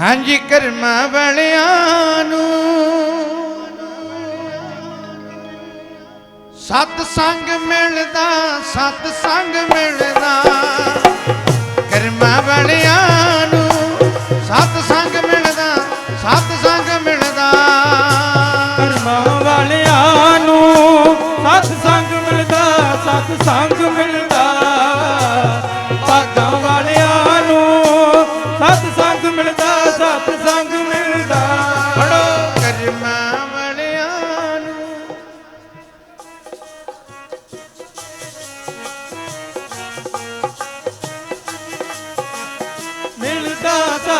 ਹਾਂਜੀ ਕਰਮਾਂ ਵਾਲਿਆਂ ਨੂੰ। ਸਤ ਸੰਗ ਮਿਲਦਾ ਸਤ ਸੰਗ ਮਿਲਦਾ।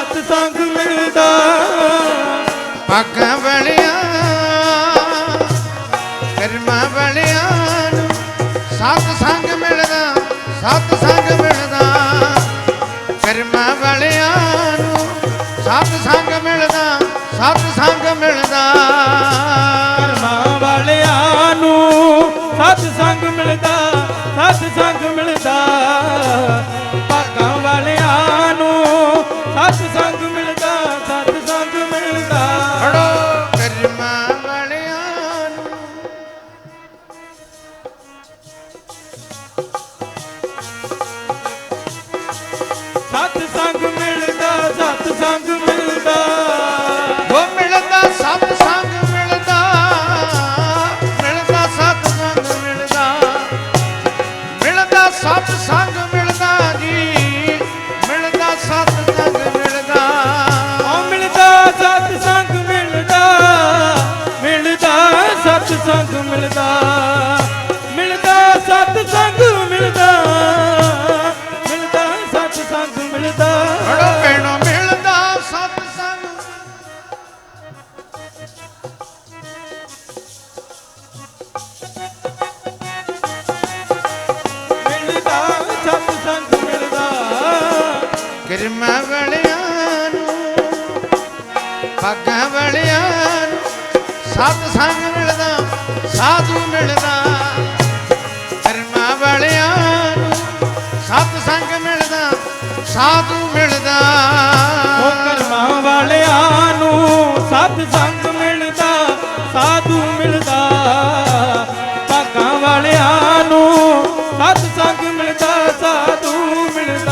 ਸਤ ਸੰਗ ਮਿਲਦਾ। ਭਾਗਾਂ ਵਾਲਿਆਂ ਕਰਮਾਂ ਵਾਲਿਆਂ ਨੂੰ ਸਤ ਸੰਗ ਮਿਲਦਾ ਸਤ ਸੰਗ ਮਿਲਦਾ। ਕਰਮਾਂ ਵਾਲਿਆਂ ਨੂੰ ਸਤ ਸੰਗ ਮਿਲਦਾ ਸਤ ਸੰਗ ਮਿਲਦਾ। ਕਰਮਾਂ ਵਾਲਿਆਂ ਨੂੰ ਸਤ ਸੰਗ ਮਿਲਦਾ ਸਤ ਸੰਗ ਮਿਲਦਾ। ਸੰਗ ਮਿਲਦਾ ਸਤ ਸੰਗ ਮਿਲਦਾ। ਉਹ ਮਿਲਦਾ ਸਤ ਸੰਗ ਮਿਲਦਾ ਮਿਲਦਾ ਸਤ ਸੰਗ ਮਿਲਦਾ। ਮਿਲਦਾ ਸਤ ਸੰਗ ਮਿਲਦਾ ਜੀ ਮਿਲਦਾ ਸਤ ਸੰਗ ਮਿਲਦਾ। ਆ ਮਿਲਦਾ ਸਤ ਸੰਗ ਮਿਲਦਾ ਮਿਲਦਾ ਸਤ ਸੰਗ ਮਿਲਦਾ। ਸਤ ਮਿਲਦਾ। ਕਿਰਮਾਂ ਵਾਲਿਆਂ ਨੂੰ ਭਾਗਾਂ ਵਾਲਿਆਂ ਨੂੰ ਸਤ ਸੰਗ ਮਿਲਦਾ ਸਾਧੂ ਮਿਲਦਾ। ਕਿਰਮਾਂ ਵਾਲਿਆਂ ਨੂੰ ਸਤ ਸੰਗ ਮਿਲਦਾ ਸਾਧੂ ਮਿਲਦਾ। ਉਹ ਕਰਮਾਂ ਵਾਲਿਆਂ ਨੂੰ ਸਤ ਸੰਗ ਜਨਮ ਸਾਧੂ ਮਿਲ